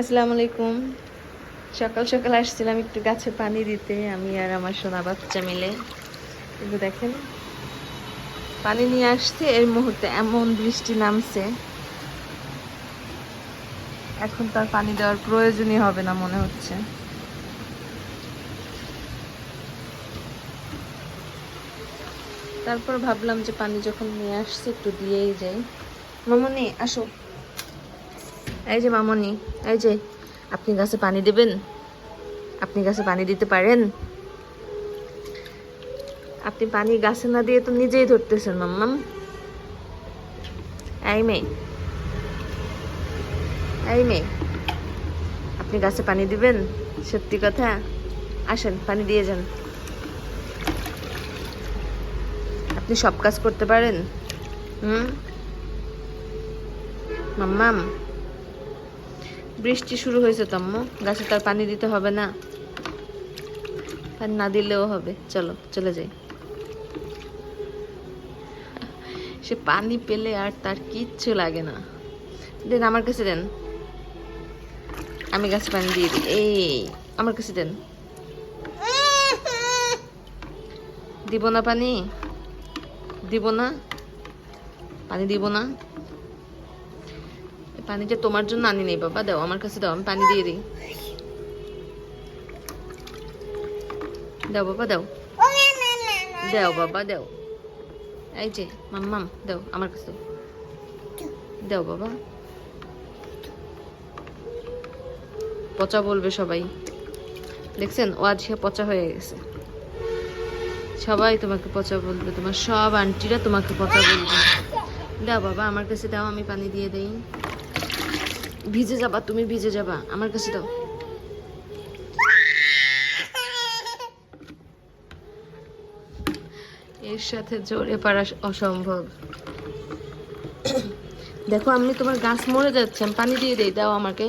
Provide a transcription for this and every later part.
আসসালামু আলাইকুম। সকাল সকাল আসছিলাম একটু গাছে পানি দিতে, আমি আর আমার সোনা বাচ্চা মিলে। কিন্তু দেখেন, পানি নিয়ে আসছে, এর মুহূর্তে এমন বৃষ্টি নামছে। এখন তার পানি দেওয়ার প্রয়োজনই হবে না মনে হচ্ছে। তারপর ভাবলাম যে পানি যখন নিয়ে আসছে, একটু দিয়েই যাই। মামনি, আসো। এই যে মামনি, এই যে, আপনি গাছে পানি দেবেন? আপনি গাছে পানি দিতে পারেন? আপনি পানি গাছে না দিয়ে তো নিজেই ধরতেছেন মাম্মাম এই মেয়ে এই মেয়ে, আপনি গাছে পানি দিবেন? সত্যি কথা? আসেন, পানি দিয়ে যান। আপনি সব কাজ করতে পারেন? হুম? মাম্মাম বৃষ্টি শুরু হয়েছে তম্ম। গাছে তার পানি দিতে হবে না। পানি না দিলেও হবে। চলো, চলে যাই। সে পানি পেলে আর তার কিচ্ছু লাগে না। দেন আমার কাছে দেন। আমি গাছে পানি দিয়ে দিই। এই, আমার কাছে দেন। দিব না পানি? দিব না? পানি দিব না? পানিটা তোমার জন্য আনি নেই, বাবা। দাও, আমার কাছে দাও, আমি পানি দিয়ে দিই। দাও, বাবা, দাও। দাও, বাবা, দাও। এই যে মাম্মাম দাও, আমার কাছে দাও, বাবা। পচা বলবে সবাই। দেখছেন? ও আজকে পচা হয়ে গেছে। সবাই তোমাকে পচা বলবে, তোমার সব আন্টিরা তোমাকে পচা বলবে। দাও, বাবা, আমার কাছে দাও, আমি পানি দিয়ে দেই। ভিজে যাবা, তুমি ভিজে যাবা। আমার কাছে দাও। এর সাথে জোরে পারা অসম্ভব। দেখো, আমি তোমার গাছ মরে যাচ্ছে, আমি পানি দিয়ে দেই, দাও আমাকে।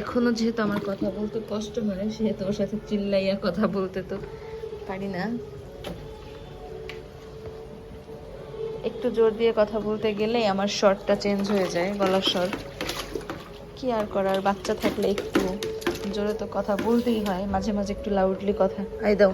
এখনও যেহেতু আমার কথা বলতে কষ্ট হয়, সেহেতু ওর সাথে চিল্লাইয়া কথা বলতে তো পারি না। একটু জোর দিয়ে কথা বলতে গেলেই আমার শর্টটা চেঞ্জ হয়ে যায়, গলার স্বর। কি আর করার, বাচ্চা থাকলে একটু জোরে তো কথা বলতেই হয়, মাঝে মাঝে একটু লাউডলি কথা। আই দাও।